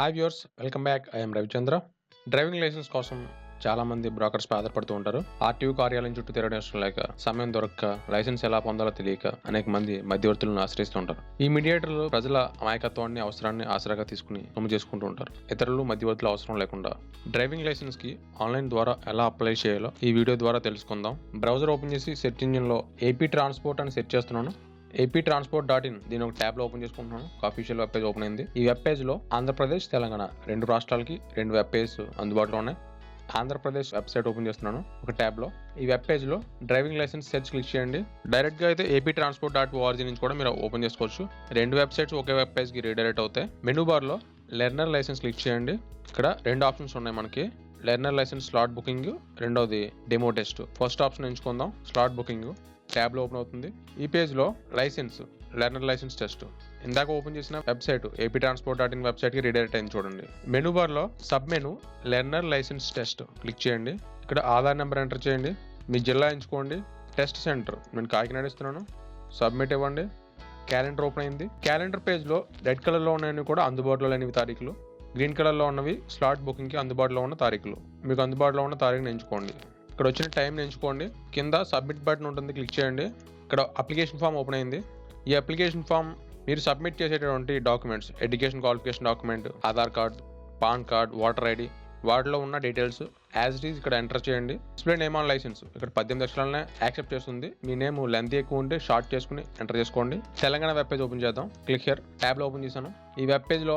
Hi viewers welcome back I'm Ravichandra driving licence కోసం చాలా మంది బ్రోకర్స్ పై ఆధారపడుతూ ఉంటారు. ఆర్టీఓ కార్యాలయం చుట్టూ తిరగడం లేక సమయం దొరక్క లైసెన్స్ ఎలా పొందాలో తెలియక అనేక మంది మధ్యవర్తులను ఆశ్రయిస్తూ ఉంటారు. ఈ మీడియేటర్లు ప్రజల అమాయకత్వాన్ని అవసరాన్ని ఆసరాగా తీసుకుని అమలు చేసుకుంటూ ఉంటారు. ఇతరులు మధ్యవర్తులు అవసరం లేకుండా. డ్రైవింగ్ లైసెన్స్కి ఆన్లైన్ ద్వారా ఎలా అప్లై చేయాలో ఈ వీడియో ద్వారా తెలుసుకుందాం. బ్రౌజర్ ఓపెన్ చేసి సెర్చ్ ఇంజిన్లో ఏపీ ట్రాన్స్పోర్ట్ అని సెర్చ్ చేస్తున్నాను. ఏపీ ట్రాన్స్పోర్ట్ డాట్ ఇన్ దీని ఒక ట్యాబ్లో ఓపెన్ చేసుకుంటున్నాను. అఫీషియల్ వెబ్ పేజ్ ఓపెన్ అయింది. ఈ వెబ్ పేజ్లో ఆంధ్రప్రదేశ్ తెలంగాణ రెండు రాష్ట్రాలకి రెండు వెబ్ పేజ్ అందుబాటులో ఉన్నాయి. ఆంధ్రప్రదేశ్ వెబ్సైట్ ఓపెన్ చేస్తున్నాను ఒక ట్యాబ్లో. ఈ వెబ్ పేజ్లో డ్రైవింగ్ లైసెన్స్ సెర్చ్ క్లిక్ చేయండి. డైరెక్ట్గా అయితే ఏపీ ట్రాన్స్పోర్ట్ డాట్ ఓఆర్జీ నుంచి కూడా మీరు ఓపెన్ చేసుకోవచ్చు. రెండు వెబ్సైట్స్ ఒకే వెబ్ పేజ్కి రీడైరెక్ట్ అవుతాయి. మెనూ బార్లో లెర్నర్ లైసెన్స్ క్లిక్ చేయండి. ఇక్కడ రెండు ఆప్షన్స్ ఉన్నాయి మనకి. లెర్నర్ లైసెన్స్ స్లాట్ బుకింగ్ రెండవది డెమో టెస్ట్. ఫస్ట్ ఆప్షన్ ఎంచుకుందాం స్లాట్ బుకింగ్. ట్యాబ్లో ఓపెన్ అవుతుంది. ఈ పేజ్లో లైసెన్స్ లెర్నర్ లైసెన్స్ టెస్ట్. ఇందాక ఓపెన్ చేసిన website AP transport dot in వెబ్సైట్కి రీడైరెక్ట్ అయింది చూడండి. మెనూ బార్లో sub menu learner licence test. Click చేయండి. ఇక్కడ ఆధార్ నెంబర్ ఎంటర్ చేయండి. మీ జిల్లా ఎంచుకోండి. Test centre. నేను కాకినాడ ఇస్తున్నాను. సబ్మిట్ ఇవ్వండి. క్యాలెండర్ ఓపెన్ అయింది. క్యాలెండర్ పేజ్లో రెడ్ కలర్లో కూడా అందుబాటులో లేనివి తారీఖులు. గ్రీన్ కలర్లో ఉన్నవి స్లాట్ బుకింగ్కి అందుబాటులో ఉన్న తారీఖులు. మీకు అందుబాటులో ఉన్న తారీఖుని ఎంచుకోండి. ఇక్కడ వచ్చిన టైంని ఎంచుకోండి. కింద సబ్మిట్ బటన్ ఉంటుంది క్లిక్ చేయండి. ఇక్కడ అప్లికేషన్ ఫామ్ ఓపెన్ అయింది. ఈ అప్లికేషన్ ఫామ్ మీరు సబ్మిట్ చేసేటటువంటి documents education qualification document Aadhaar card PAN card voter ID వాటిలో ఉన్న డీటెయిల్స్ యాజ్ ఇట్ ఈస్ ఇక్కడ ఎంటర్ చేయండి. Display name on licence. ఇక్కడ పద్దెనిమిది అక్షరాలనే యాక్సెప్ట్ చేస్తుంది. మీ నేమ్ లెంత్ ఎక్కువ ఉంటే షార్ట్ చేసుకుని ఎంటర్ చేసుకోండి. తెలంగాణ వెబ్ పేజ్ ఓపెన్ చేద్దాం. Click here. ట్యాబ్లో ఓపెన్ చేశాను. ఈ వెబ్ పేజ్లో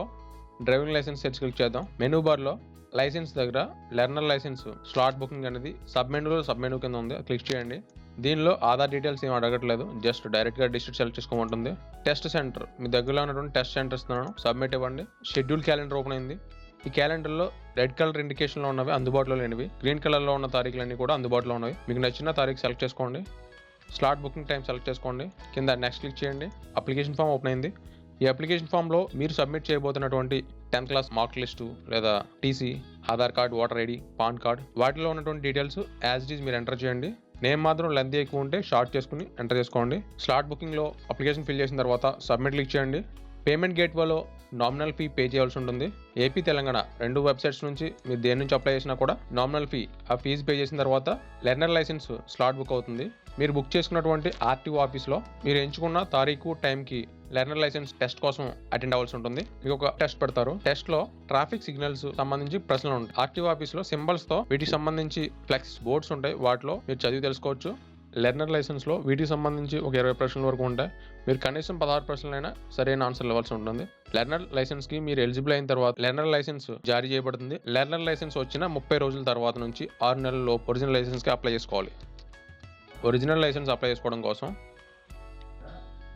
డ్రైవింగ్ లైసెన్స్ సెర్చ్ క్లిక్ చేద్దాం. మెనూ బార్లో లైసెన్స్ దగ్గర లెర్నర్ లైసెన్స్ స్లాట్ బుకింగ్ అనేది సబ్ మెనూలో సబ్ మెనూ కింద ఉంది. క్లిక్ చేయండి. దీనిలో ఆధార్ డీటెయిల్స్ ఏం అడగట్లేదు. జస్ట్ డైరెక్ట్గా డిస్ట్రిక్ట్ సెలెక్ట్ చేసుకోమంటుంది. టెస్ట్ సెంటర్ మీ దగ్గరలో ఉన్నటువంటి టెస్ట్ సెంటర్ ఇస్తున్నాను సబ్మిట్ ఇవ్వండి. షెడ్యూల్ క్యాలెండర్ ఓపెన్ అయింది. ఈ క్యాలెండర్లో రెడ్ కలర్ ఇండికేషన్లో ఉన్నవి అందుబాటులో లేనివి. గ్రీన్ కలర్లో ఉన్న తారీఖులన్నీ కూడా అందుబాటులో ఉన్నవి. మీకు నచ్చిన తారీఖు సెలెక్ట్ చేసుకోండి. స్లాట్ బుకింగ్ టైం సెలెక్ట్ చేసుకోండి. కింద నెక్స్ట్ క్లిక్ చేయండి. అప్లికేషన్ ఫామ్ ఓపెన్ అయింది. ఈ అప్లికేషన్ ఫామ్లో మీరు సబ్మిట్ చేయబోతున్నటువంటి టెన్త్ క్లాస్ మార్క్ లిస్టు లేదా TC Aadhaar card voter ID PAN card వాటిలో ఉన్నటువంటి డీటెయిల్స్ యాజ్ ఇట్ ఈజ్ మీరు ఎంటర్ చేయండి. నేమ్ మాత్రం లెంత్ ఎక్కువ ఉంటే షార్ట్ చేసుకుని ఎంటర్ చేసుకోండి. స్లాట్ బుకింగ్లో అప్లికేషన్ ఫిల్ చేసిన తర్వాత సబ్మిట్ క్లిక్ చేయండి. పేమెంట్ గేట్వేలో నామినల్ ఫీ పే చేయాల్సి ఉంటుంది. ఏపీ తెలంగాణ రెండు వెబ్సైట్స్ నుంచి మీరు దేని నుంచి అప్లై చేసినా కూడా నామినల్ ఫీ ఆ ఫీజు పే చేసిన తర్వాత లెర్నర్ లైసెన్స్ స్లాట్ బుక్ అవుతుంది. మీరు బుక్ చేసుకున్నటువంటి ఆర్టీఓ ఆఫీస్లో మీరు ఎంచుకున్న తారీఖు టైంకి లెర్నర్ లైసెన్స్ టెస్ట్ కోసం అటెండ్ అవ్వాల్సి ఉంటుంది. మీకు ఒక టెస్ట్ పెడతారు. టెస్ట్లో ట్రాఫిక్ సిగ్నల్స్ సంబంధించి ప్రశ్నలు ఉంటాయి. ఆర్టీఓ ఆఫీస్లో సింబల్స్తో వీటికి సంబంధించి ఫ్లెక్స్ బోర్డ్స్ ఉంటాయి. వాటిలో మీరు చదివి తెలుసుకోవచ్చు. లెర్నర్ లైసెన్స్లో వీటికి సంబంధించి ఒక ఇరవై ప్రశ్నల వరకు ఉంటాయి. మీరు కనీసం పదహారు ప్రశ్నలైనా సరైన ఆన్సర్ ఇవ్వాల్సి ఉంటుంది. లెర్నర్ లైసెన్స్కి మీరు ఎలిజిబుల్ అయిన తర్వాత లెర్నర్ లైసెన్స్ జారీ చేయబడుతుంది. లెర్నర్ లైసెన్స్ వచ్చిన ముప్పై రోజుల తర్వాత నుంచి ఆరు నెలల్లో ఒరిజినల్ లైసెన్స్కి అప్లై చేసుకోవాలి. ఒరిజినల్ లైసెన్స్ అప్లై చేసుకోవడం కోసం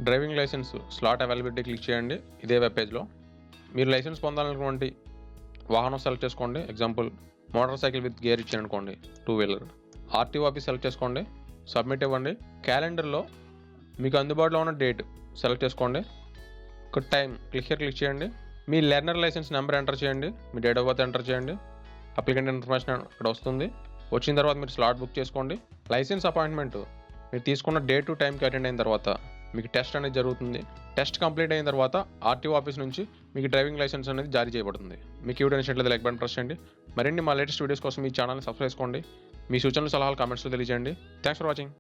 driving licence slot availability click చేయండి. ఇదే వెబ్ పేజ్లో. మీరు లైసెన్స్ పొందాలనుకున్నటువంటి వాహనం సెలెక్ట్ చేసుకోండి. Example motor cycle with gear ఇచ్చాను అనుకోండి two wheeler. RTO office select చేసుకోండి. సబ్మిట్ ఇవ్వండి. క్యాలెండర్లో మీకు అందుబాటులో ఉన్న డేట్ సెలెక్ట్ చేసుకోండి. ఒక టైం క్లిక్ క్లిక్ చేయండి. మీ లెర్నర్ లైసెన్స్ నెంబర్ ఎంటర్ చేయండి. మీ డేట్ ఆఫ్ బర్త్ ఎంటర్ చేయండి. అప్లికెంట్ ఇన్ఫర్మేషన్ ఇక్కడ వస్తుంది. వచ్చిన తర్వాత మీరు స్లాట్ బుక్ చేసుకోండి. లైసెన్స్ అపాయింట్మెంట్ మీరు తీసుకున్న డే టు టైంకి అటెండ్ అయిన తర్వాత మీకు టెస్ట్ అనేది జరుగుతుంది. టెస్ట్ కంప్లీట్ అయిన తర్వాత ఆర్టీఓ ఆఫీస్ నుంచి మీకు డ్రైవింగ్ లైసెన్స్ అనేది జారీ చేయబడుతుంది. మీకు వీడియో నచ్చినట్లయితే లైక్ బటన్ ప్రెస్ చేయండి. మరిన్ని మా లేటెస్ట్ వీడియోస్ కోసం మీ ఛానల్ని సబ్స్క్రైబ్ చేసుకోండి. మీ సూచనలు సలహాలు కామెంట్స్లో తెలియజేయండి. Thanks for watching